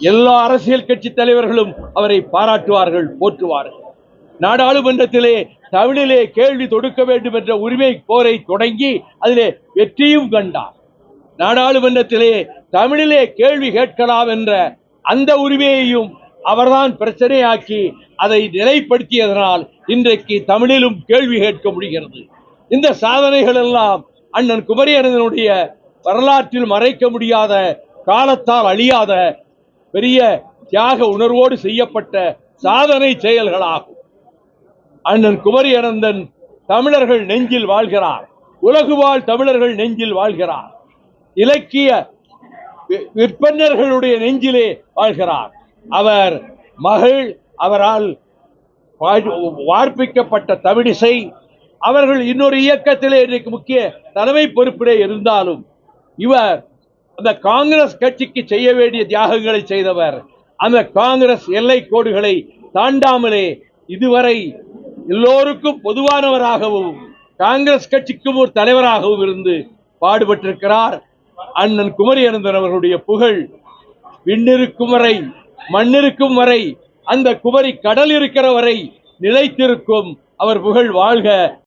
எல்லா அரசியல் கட்சி தலைவர்களும் அவரை பாராட்டுவார்கள் போற்றுவார்கள். நாடாளுமன்றத்திலே தமிழிலே கேள்வி தொடுக்க வேண்டும் என்ற உரிமை போரை தொடங்கி அதிலே வெற்றியும் கண்டார். நாடாளுமன்றத்திலே தமிழிலே கேள்வி கேட்கலாம் என்ற அந்த உரிமையையும் அவர்தான் பிரச்சனையாக்கி அதை நிலைப்படுத்தியதனால் இன்றைக்கு தமிழிலும் கேள்வி கேட்க முடிகிறது. இந்த சாதனைகள் எல்லாம் அண்ணன் குமரியனனுடைய வரலாற்றில் மறைக்க முடியாத காலத்தால் அழியாத பெரிய தியாக உணர்வோடு செய்யப்பட்ட சாதனை செயல்களாகும். அண்ணன் குமரி அனந்தன் தமிழர்கள் நெஞ்சில் வாழ்கிறார். உலகு வாழ் தமிழர்கள் நெஞ்சில் வாழ்கிறார். இலக்கிய விற்பனர்களுடைய விற்பன்னர்களுடைய நெஞ்சிலே வாழ்கிறார். அவர் மகள் அவரால் வார்ப்பிக்கப்பட்ட தமிழிசை அவர்கள் இன்னொரு இயக்கத்திலே இன்றைக்கு முக்கிய தலைமை பொறுப்பிலே இருந்தாலும் இவர் அந்த காங்கிரஸ் கட்சிக்கு செய்ய வேண்டிய தியாகங்களை செய்தவர். அந்த காங்கிரஸ் எல்லை கோடுகளை தாண்டாமலே இதுவரை எல்லோருக்கும் பொதுவானவராகவும் காங்கிரஸ் கட்சிக்கும் ஒரு தலைவராகவும் இருந்து பாடுபட்டிருக்கிறார். அண்ணன் குமரி அனந்தன் அவர்களுடைய புகழ் விண்ணிருக்கும் வரை மண்ணிருக்கும் வரை அந்த குமரி கடல் இருக்கிற வரை நிலைத்திருக்கும். அவர் புகழ் வாழ்க.